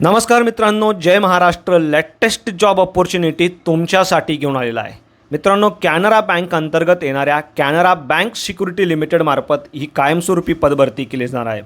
नमस्कार मित्रांनो जय महाराष्ट्र. लेटेस्ट जॉब ऑपॉर्च्युनिटी तुमच्यासाठी घेऊन आलेला आहे. मित्रांनो कॅनरा बँक अंतर्गत येणाऱ्या कॅनरा बँक सिक्युरिटी लिमिटेडमार्फत ही कायमस्वरूपी पदभरती केली जाणार आहे.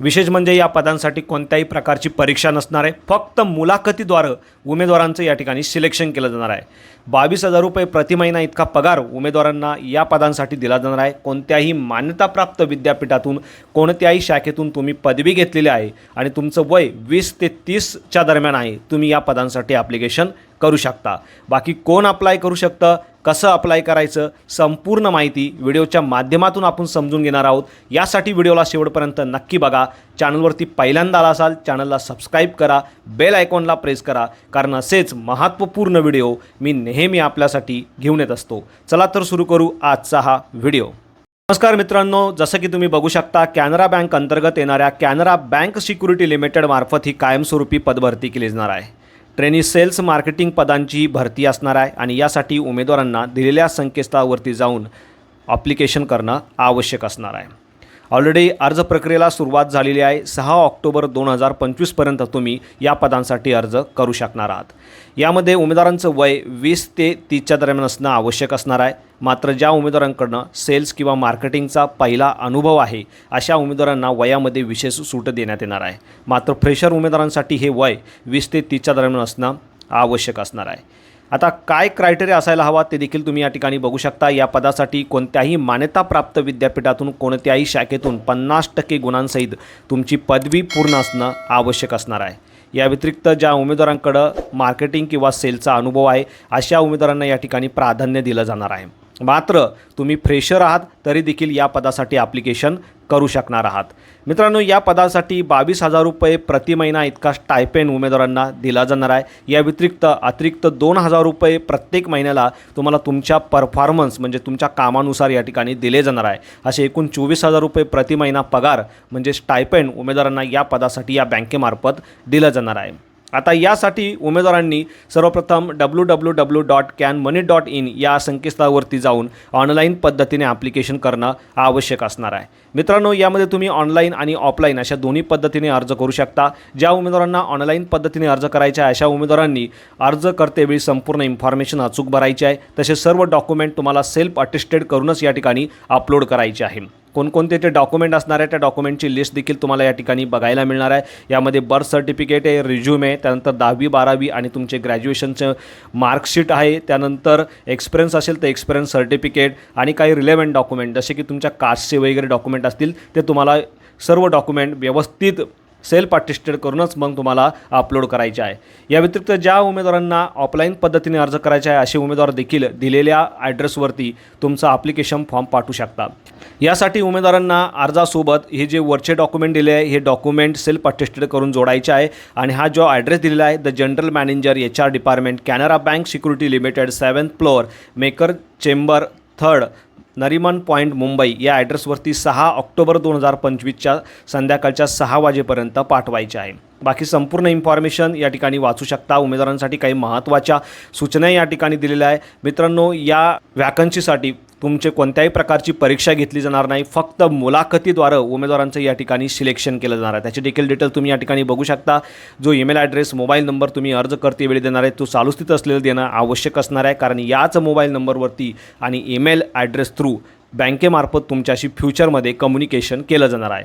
विशेष म्हणजे या पदांसाठी कोणत्याही प्रकारची परीक्षा नसणार आहे. फक्त मुलाखतीद्वारे उमेदवारांचं या ठिकाणी सिलेक्शन केलं जाणार आहे. बावीस हजार रुपये प्रति महिना इतका पगार उमेदवारांना या पदांसाठी दिला जाणार आहे. कोणत्याही मान्यताप्राप्त विद्यापीठातून कोणत्याही शाखेतून तुम्ही पदवी घेतलेली आहे आणि तुमचं वय वीस ते तीसच्या दरम्यान आहे तुम्ही या पदांसाठी ॲप्लिकेशन करू शकता. बाकी कोण अप्लाय करू शकतं कसं अप्लाय करायचं संपूर्ण माहिती व्हिडिओच्या माध्यमातून आपण समजून घेणार आहोत. यासाठी व्हिडिओला शेवटपर्यंत नक्की बघा. चॅनलवरती पहिल्यांदा आला असाल चॅनलला सबस्क्राईब करा. बेल आयकॉनला प्रेस करा. कारण असेच महत्त्वपूर्ण व्हिडिओ मी नेहमी आपल्यासाठी घेऊन येत असतो. चला तर सुरू करू आजचा हा व्हिडिओ. नमस्कार मित्रांनो. जसं की तुम्ही बघू शकता कॅनरा बँक अंतर्गत येणाऱ्या कॅनरा बँक सिक्युरिटी लिमिटेड मार्फत ही कायमस्वरूपी पदभरती केली जाणार आहे. ट्रेनी सेल्स मार्केटिंग पदांची भरती असणार आहे आणि यासाठी उमेदवारांना दिलेल्या संकेतस्थळावरती जाऊन अप्लिकेशन करणं आवश्यक असणार आहे. ऑलरेडी अर्ज प्रक्रियेला सुरुवात झालेली आहे. सहा ऑक्टोबर दोन हजार पंचवीसपर्यंत तुम्ही या पदांसाठी अर्ज करू शकणार आहात. यामध्ये उमेदवारांचं वय वीस ते तीसच्या दरम्यान असणं आवश्यक असणार आहे. मात्र ज्या उमेदवारांकडनं सेल्स किंवा मार्केटिंगचा पहिला अनुभव आहे अशा उमेदवारांना वयामध्ये विशेष सूट देण्यात येणार आहे. मात्र फ्रेशर उमेदवारांसाठी हे वय वीस ते तीसच्या दरम्यान असणं आवश्यक असणार आहे. आता काय क्रायटेरिया असायला हवा ते देखील तुम्ही या ठिकाणी बघू शकता. या पदासाठी कोणत्याही मान्यताप्राप्त विद्यापीठातून कोणत्याही शाखेतून पन्नास टक्के गुणांसहित तुमची पदवी पूर्ण असणं आवश्यक असणार आहे. या व्यतिरिक्त ज्या उमेदवारांकडं मार्केटिंग किंवा सेलचा अनुभव आहे अशा उमेदवारांना या ठिकाणी प्राधान्य दिलं जाणार आहे. मात्र तुम्ही फ्रेशर आहात तरी देखील या पदासाठी ॲप्लिकेशन करू शकणार आहात. मित्रांनो या पदासाठी बावीस हजार रुपये प्रति महिना इतका स्टायपेंड उमेदवारांना दिला जाणार आहे. या व्यतिरिक्त अतिरिक्त दोन हजार रुपये प्रत्येक महिन्याला तुम्हाला तुमच्या परफॉर्मन्स म्हणजे तुमच्या कामानुसार या ठिकाणी दिले जाणार आहे. असे एकूण चोवीस हजार रुपये प्रति महिना पगार म्हणजे स्टायपेंड उमेदवारांना या पदासाठी या बँकेमार्फत दिलं जाणार आहे. आता यासाठी उमेदवारांनी सर्वप्रथम W W W dot can money dot in या संकेतस्थळावरती जाऊन ऑनलाईन पद्धतीने ॲप्लिकेशन करणं आवश्यक असणार आहे. मित्रांनो यामध्ये तुम्ही ऑनलाईन आणि ऑफलाईन अशा दोन्ही पद्धतीने अर्ज करू शकता. ज्या उमेदवारांना ऑनलाईन पद्धतीने अर्ज करायचा आहे अशा उमेदवारांनी अर्ज करतेवेळी संपूर्ण इन्फॉर्मेशन अचूक भरायची आहे. तसे सर्व डॉक्युमेंट तुम्हाला सेल्फ अटेस्टेड करूनच या ठिकाणी अपलोड करायचे आहे. कोणकोणते ते डॉक्युमेंट असणार आहे त्या डॉक्युमेंटची लिस्ट देखील तुम्हाला या ठिकाणी बघायला मिळणार आहे. यामध्ये बर्थ सर्टिफिकेट आहे रिझ्यूम आहे त्यानंतर दहावी बारावी आणि तुमचे ग्रॅज्युएशनचं मार्कशीट आहे. त्यानंतर एक्सपिरियन्स असेल तर एक्सपिरियन्स सर्टिफिकेट आणि काही रिलेव्हंट डॉक्युमेंट जसे की तुमच्या कास्टचे वगैरे डॉक्युमेंट असतील ते तुम्हाला सर्व डॉक्युमेंट व्यवस्थित सेल्फ अटेस्टेड करूनच मग तुम्हाला अपलोड करायचे आहे. या व्यतिरिक्त ज्या उमेदवारांना ऑफलाईन पद्धतीने अर्ज करायचा आहे असे उमेदवार देखील दिलेल्या ॲड्रेसवरती तुमचं ॲप्लिकेशन फॉर्म पाठवू शकता. यासाठी उमेदवारांना अर्जासोबत हे जे वरचे डॉक्युमेंट दिले आहे हे डॉक्युमेंट सेल्फ अटेस्टेड करून जोडायचे आहे. आणि हा जो ॲड्रेस दिलेला आहे the general manager H R department Canara bank security limited seventh floor maker chamber third Nariman point Mumbai या ॲड्रेसवरती सहा ऑक्टोबर दोन हजार पंचवीसच्या संध्याकाळच्या सहा वाजेपर्यंत पाठवायचे आहे. बाकी संपूर्ण इन्फॉर्मेशन या ठिकाणी वाचू शकता. उमेदवारांसाठी काही महत्त्वाच्या सूचना या ठिकाणी दिलेल्या आहे. मित्रांनो या वॅकन्सीसाठी तुमचे कोणत्याही प्रकारची परीक्षा घेतली जाणार नाही. फक्त मुलाखतीद्वारे उमेदवारांचं या ठिकाणी सिलेक्शन केलं जाणार आहे. त्याची देखील डिटेल तुम्ही या ठिकाणी बघू शकता. जो ईमेल ॲड्रेस मोबाईल नंबर तुम्ही अर्ज करते वेळी देणार आहे तो चालू स्थित देणं आवश्यक असणार आहे. कारण याच मोबाईल नंबरवरती आणि ईमेल ॲड्रेस थ्रू बँकेमार्फत तुमच्याशी फ्युचरमध्ये कम्युनिकेशन केलं जाणार आहे.